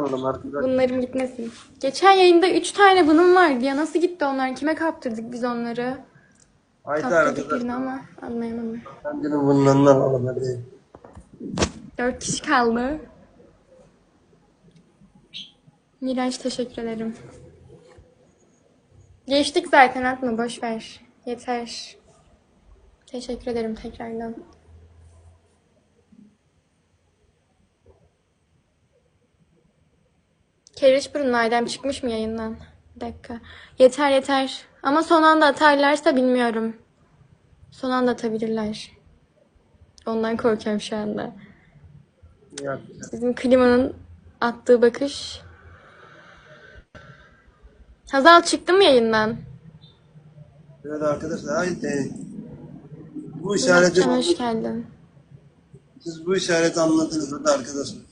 alalım arkadaşlar. Bunların gitmesin. Geçen yayında 3 tane bunun vardı ya. Nasıl gitti onlar? Kime kaptırdık biz onları? Haydi Kaptırdık birini ama anlayamadım. Kendini bundan alalım hadi. 4 kişi kaldı. Miraç teşekkür ederim. Geçtik zaten atma boş ver. Yeter. Teşekkür ederim tekrardan. Keriş burun Adem çıkmış mı yayından? Bir dakika. Yeter yeter. Ama son anda atarlarsa bilmiyorum. Son anda atabilirler. Ondan korkuyorum şu anda. Bizim klimanın attığı bakış. Hazal çıktı mı yayından? Evet arkadaşlar haydi. Bu işareti hoş geldin. siz bu işareti anlatınız hadi arkadaşlar.